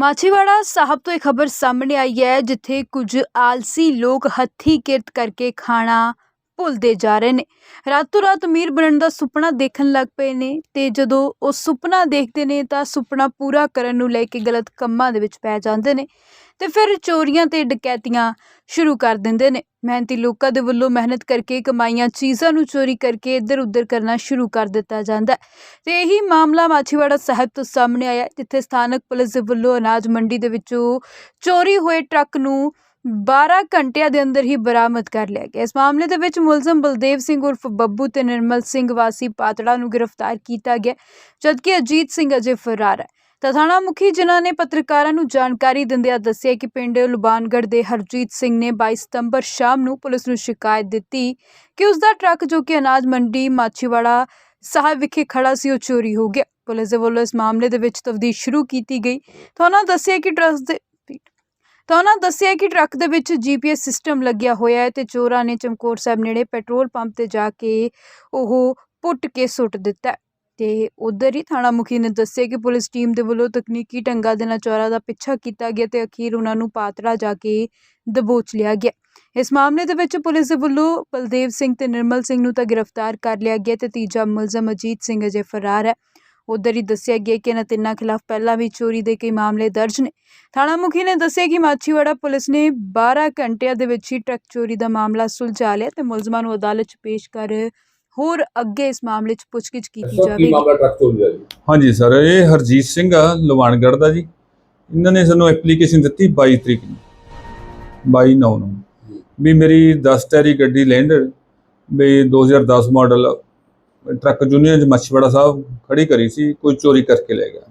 ਮਾਛੀਵਾੜਾ ਸਾਹਿਬ ਤੋਂ ਇਹ ਖਬਰ ਸਾਹਮਣੇ ਆਈ ਹੈ, ਜਿੱਥੇ ਕੁਝ ਆਲਸੀ ਲੋਕ ਹੱਥੀਂ ਕਿਰਤ ਕਰਕੇ ਖਾਣਾ ਭੁੱਲਦੇ ਜਾ ਰਹੇ ਨੇ। ਰਾਤੋਂ ਰਾਤ ਅਮੀਰ ਬਣਨ ਦਾ ਸੁਪਨਾ ਦੇਖਣ ਲੱਗ ਪਏ ਨੇ ਤੇ ਜਦੋਂ ਉਹ ਸੁਪਨਾ ਦੇਖਦੇ ਨੇ ਤਾਂ ਸੁਪਨਾ ਪੂਰਾ ਕਰਨ ਨੂੰ ਲੈ ਕੇ ਗਲਤ ਕੰਮਾਂ ਦੇ ਵਿੱਚ ਪੈ ਜਾਂਦੇ ਨੇ ਤੇ ਫਿਰ ਚੋਰੀਆਂ ਤੇ ਡਕੈਤੀਆਂ ਸ਼ੁਰੂ ਕਰ ਦਿੰਦੇ ਨੇ। ਮਿਹਨਤੀ ਲੋਕਾਂ ਦੇ ਵੱਲੋਂ ਮਿਹਨਤ ਕਰਕੇ ਕਮਾਈਆਂ ਚੀਜ਼ਾਂ ਨੂੰ ਚੋਰੀ ਕਰਕੇ ਇੱਧਰ ਉੱਧਰ ਕਰਨਾ ਸ਼ੁਰੂ ਕਰ ਦਿੱਤਾ ਜਾਂਦਾ ਹੈ। ਤੇ ਇਹੀ ਮਾਮਲਾ ਮਾਛੀਵਾੜਾ ਸਾਹਿਬ ਤੋਂ ਸਾਹਮਣੇ ਆਇਆ ਜਿੱਥੇ ਸਥਾਨਕ ਪੁਲਿਸ ਦੇ ਵੱਲੋਂ ਅਨਾਜ ਮੰਡੀ ਦੇ ਵਿੱਚੋਂ ਚੋਰੀ ਹੋਏ ਟਰੱਕ ਨੂੰ 12 ਘੰਟਿਆਂ ਦੇ ਅੰਦਰ ਹੀ ਬਰਾਮਦ ਕਰ ਲਿਆ ਗਿਆ। ਇਸ ਮਾਮਲੇ ਦੇ ਵਿੱਚ ਮੁਲਜ਼ਮ ਬਲਦੇਵ ਸਿੰਘ ਉਰਫ ਬੱਬੂ ਤੇ ਨਿਰਮਲ ਸਿੰਘ ਵਾਸੀ ਪਾਤੜਾ ਨੂੰ ਗ੍ਰਿਫਤਾਰ ਕੀਤਾ ਗਿਆ, ਜਦਕਿ ਅਜੀਤ ਸਿੰਘ ਅਜੇ ਫਰਾਰ ਹੈ। ਤਾਂ ਥਾਣਾ ਮੁਖੀ ਜਿਨ੍ਹਾਂ ਨੇ ਪੱਤਰਕਾਰਾਂ ਨੂੰ ਜਾਣਕਾਰੀ ਦਿੰਦਿਆਂ ਦੱਸਿਆ ਕਿ ਪਿੰਡ ਲੁਬਾਨਗੜ੍ਹ ਦੇ ਹਰਜੀਤ ਸਿੰਘ ਨੇ 22 ਸਤੰਬਰ ਸ਼ਾਮ ਨੂੰ ਪੁਲਿਸ ਨੂੰ ਸ਼ਿਕਾਇਤ ਦਿੱਤੀ ਕਿ ਉਸ ਦਾ ਟਰੱਕ ਜੋ ਕਿ ਅਨਾਜ ਮੰਡੀ, ਮਾਛੀਵਾੜਾ ਸਾਹਿਬ ਵਿਖੇ ਖੜਾ ਸੀ, ਉਹ ਚੋਰੀ ਹੋ ਗਿਆ। ਪੁਲਿਸ ਦੇ ਵੱਲੋਂ ਇਸ ਮਾਮਲੇ ਦੇ ਵਿੱਚ ਤਫਤੀਸ਼ ਸ਼ੁਰੂ ਕੀਤੀ ਗਈ। ਤਾਂ ਉਹਨਾਂ ਦੱਸਿਆ ਕਿ ਟਰੱਕ ਦੇ ਤਾਂ ਉਹਨਾਂ ਦੱਸਿਆ ਕਿ ਟਰੱਕ ਦੇ ਵਿੱਚ ਜੀਪੀਐਸ ਸਿਸਟਮ ਲੱਗਿਆ ਹੋਇਆ ਹੈ ਤੇ ਚੋਰਾਂ ਨੇ ਚਮਕੌਰ ਸਾਹਿਬ ਨੇੜੇ ਪੈਟਰੋਲ ਪੰਪ ਤੇ ਜਾ ਕੇ ਉਹ ਪੁੱਟ ਕੇ ਸੁੱਟ ਦਿੱਤਾ ਹੈ। ਤੇ ਉਧਰ ਹੀ ਥਾਣਾ ਮੁਖੀ ਨੇ ਦੱਸਿਆ ਕਿ ਪੁਲਿਸ ਟੀਮ ਦੇ ਵੱਲੋਂ ਤਕਨੀਕੀ ਢੰਗਾਂ ਦੇ ਨਾਲ ਚੋਰਾਂ ਦਾ ਪਿੱਛਾ ਕੀਤਾ ਗਿਆ ਤੇ ਅਖੀਰ ਉਹਨਾਂ ਨੂੰ ਪਾਤੜਾ ਜਾ ਕੇ ਦਬੋਚ ਲਿਆ ਗਿਆ ਇਸ ਮਾਮਲੇ ਦੇ ਵਿੱਚ ਪੁਲਿਸ ਦੇ ਵੱਲੋਂ ਬਲਦੇਵ ਸਿੰਘ ਤੇ ਨਿਰਮਲ ਸਿੰਘ ਨੂੰ ਤਾਂ ਗ੍ਰਿਫਤਾਰ ਕਰ ਲਿਆ ਗਿਆ ਤੇ ਤੀਜਾ ਮੁਲਜ਼ਮ ਅਜੀਤ ਸਿੰਘ ਅਜੇ ਫਰਾਰ ਹੈ ਉਧਰ ਹੀ ਦੱਸਿਆ ਗਿਆ ਕਿ ਇਹਨਾਂ ਤਿੰਨਾਂ ਖਿਲਾਫ ਪਹਿਲਾਂ ਵੀ ਚੋਰੀ ਦੇ ਕਈ ਮਾਮਲੇ ਦਰਜ ਨੇ। ਥਾਣਾ ਮੁਖੀ ਨੇ ਦੱਸਿਆ ਕਿ ਮਾਛੀਵਾੜਾ ਪੁਲਿਸ ਨੇ 12 ਘੰਟਿਆਂ ਦੇ ਵਿੱਚ ਹੀ ਟਰੱਕ ਚੋਰੀ ਦਾ ਮਾਮਲਾ ਸੁਲਝਾ ਲਿਆ ਤੇ ਮੁਲਜ਼ਮਾਂ ਨੂੰ ਅਦਾਲਤ 'ਚ ਪੇਸ਼ ਕਰ ਹੋਰ ਅੱਗੇ ਇਸ ਮਾਮਲੇ 'ਚ ਪੁੱਛਗਿੱਛ ਕੀਤੀ ਜਾਵੇਗੀ। ਮਾਮਲਾ ਟਰੱਕ ਚੋਰੀ ਦਾ ਜੀ? ਹਾਂਜੀ ਸਰ ਇਹ ਹਰਜੀਤ ਸਿੰਘ ਆ ਲਵਾਨਗੜ੍ਹ ਦਾ ਜੀ। ਇਹਨਾਂ ਨੇ ਸਾਨੂੰ ਐਪਲੀਕੇਸ਼ਨ ਦਿੱਤੀ 22 ਤਰੀਕ ਨੂੰ 22 ਨੌ ਨੂੰ। ਵੀ ਮੇਰੀ 10 ਟੈਰੀ ਗੱਡੀ ਲੈਂਡਰ ਵੀ 2010 model truck junior Machhiwara Sahib ਖੜੀ ਕਰੀ ਸੀ, ਕੋਈ ਚੋਰੀ ਕਰਕੇ ਲੈ ਗਿਆ।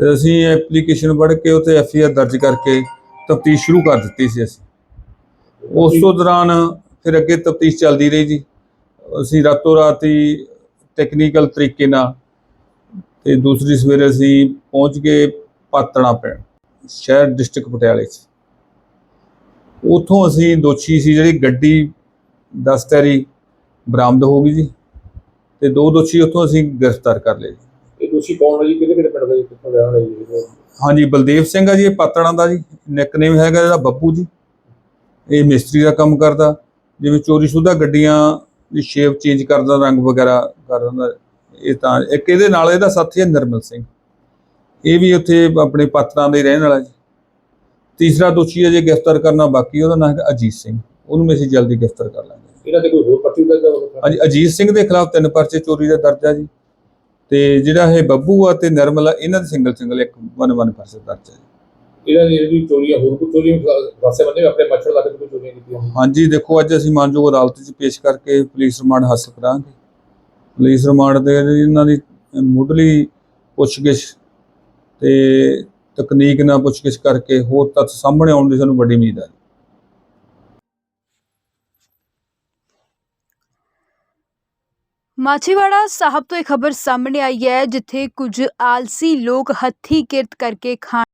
ਤੇ ਅਸੀਂ ਐਪਲੀਕੇਸ਼ਨ ਪੜ੍ਹ ਕੇ ਉਤੇ ਐਫ ਆਈ ਆਰ ਦਰਜ ਕਰਕੇ ਤਫਤੀਸ਼ ਸ਼ੁਰੂ ਕਰ ਦਿੱਤੀ ਸੀ ਅਸੀਂ। ਉਸ ਤੋਂ ਦੌਰਾਨ ਫਿਰ ਅੱਗੇ ਤਫਤੀਸ਼ ਚੱਲਦੀ ਰਹੀ ਜੀ। ਅਸੀਂ ਰਾਤੋਂ ਰਾਤ ਹੀ ਟੈਕਨੀਕਲ ਤਰੀਕੇ ਨਾਲ ਤੇ ਦੂਸਰੀ ਸਵੇਰੇ ਅਸੀਂ ਪਹੁੰਚ ਗਏ ਪਾਤਣਾ ਪਿੰਡ, ਸ਼ਹਿਰ ਡਿਸਟ੍ਰਿਕਟ ਪਟਿਆਲੇ 'ਚ। ਉਥੋਂ ਅਸੀਂ ਦੋਸ਼ੀ ਸੀ ਜਿਹੜੀ ਗੱਡੀ 10 ਤੈਰੀ ਬਰਾਮਦ ਹੋ ਗਈ ਜੀ। ਤੇ ਦੋ ਦੋਸ਼ੀ ਉਥੋਂ ਅਸੀਂ ਗ੍ਰਿਫਤਾਰ ਕਰ ਲਏ। ਜੀ। ਇਹ ਦੋਸ਼ੀ ਕੌਣ ਹੈ ਜੀ? ਕਿਹਦੇ ਕਿਹੜੇ ਪਿੰਡ ਦਾ ਜੀ? ਕਿੱਥੋਂ ਦਾ ਹੈ ਜੀ? ਹਾਂਜੀ ਬਲਦੇਵ ਸਿੰਘ ਆ ਜੀ ਇਹ ਪਾਤੜਾਂ ਦਾ ਜੀ ਨਿਕਨੇਮ ਹੈਗਾ ਇਹਦਾ ਬੱਬੂ ਜੀ। ਇਹ ਮਿਸਤਰੀ ਦਾ ਕੰਮ ਕਰਦਾ ਜਿਵੇਂ ਚੋਰੀਸ਼ੁਦਾ ਗੱਡੀਆਂ ਦੀ ਸ਼ੇਪ ਚੇਂਜ ਕਰਦਾ ਰੰਗ ਵਗੈਰਾ ਕਰ ਦਿੰਦਾ ਇਹ ਤਾਂ ਇੱਕ ਇਹਦੇ ਨਾਲ ਇਹਦਾ ਸਾਥੀ ਹੈ ਨਿਰਮਲ ਸਿੰਘ। ਇਹ ਵੀ ਉੱਥੇ ਆਪਣੇ ਪਾਤੜਾਂ ਦੇ ਰਹਿਣ ਵਾਲਾ ਜੀ। ਤੀਸਰਾ ਦੋਸ਼ੀ ਹੈ ਜੇ ਗ੍ਰਿਫਤਾਰ ਕਰਨਾ ਬਾਕੀ ਉਹਦਾ ਨਾਮ ਹੈਗਾ ਅਜੀਤ ਸਿੰਘ। ਉਹਨੂੰ ਵੀ ਅਸੀਂ ਜਲਦੀ ਗ੍ਰਿਫਤਾਰ ਕਰ ਲਾਂਗੇ। ਇਹਨਾਂ ਦੇ ਕੋਈ ਹੋਰ ਪਰਚੀ ਦਾ ਜਾਂ ਹਾਂਜੀ ਅਜੀਤ ਸਿੰਘ ਦੇ ਖਿਲਾਫ ਤਿੰਨ ਪਰਚੇ ਚੋਰੀ ਦਾ ਦਰਜ ਆ ਜੀ। ਤੇ ਜਿਹੜਾ ਇਹ ਬੱਬੂ ਆ ਤੇ ਨਿਰਮਲ ਆ ਇਹਨਾਂ ਦੇ ਸਿੰਗਲ ਸਿੰਗਲ ਇੱਕ ਵਨ ਵਨ ਪਰਚੇ ਦਰਜ ਆ ਜੀ। ਇਹਨਾਂ ਦੀ ਜਿਹੜੀ ਚੋਰੀਆਂ ਹੋਰ ਕੋਈ ਚੋਰੀਆਂ ਵਾਸੇ ਬੰਦੇ ਆਪਣੇ ਮੱਛਰ ਲਾ ਕੇ ਕੋਈ ਚੋਰੀਆਂ ਕੀਤੀਆਂ ਹਾਂਜੀ ਦੇਖੋ ਅੱਜ ਅਸੀਂ ਮਾਨਯੋਗ ਅਦਾਲਤ 'ਚ ਪੇਸ਼ ਕਰਕੇ ਪੁਲਿਸ ਰਿਮਾਂਡ ਹਾਸਲ ਕਰਾਂਗੇ। ਪੁਲਿਸ ਰਿਮਾਂਡ ਦੇ ਇਹਨਾਂ ਦੀ ਮੁੱਢਲੀ ਪੁੱਛਗਿੱਛ ਤੇ ਤਕਨੀਕ ਨਾਲ ਪੁੱਛਗਿੱਛ ਕਰਕੇ ਹੋਰ ਤੱਥ ਸਾਹਮਣੇ ਆਉਣ ਦੀ ਸਾਨੂੰ ਵੱਡੀ ਉਮੀਦ ਹੈ ਮਾਛੀਵਾੜਾ ਸਾਹਿਬ ਤੋਂ ਇਹ ਖਬਰ ਸਾਹਮਣੇ ਆਈ ਹੈ, ਜਿੱਥੇ ਕੁਝ ਆਲਸੀ ਲੋਕ ਹੱਥੀਂ ਕਿਰਤ ਕਰਕੇ ਖਾਣ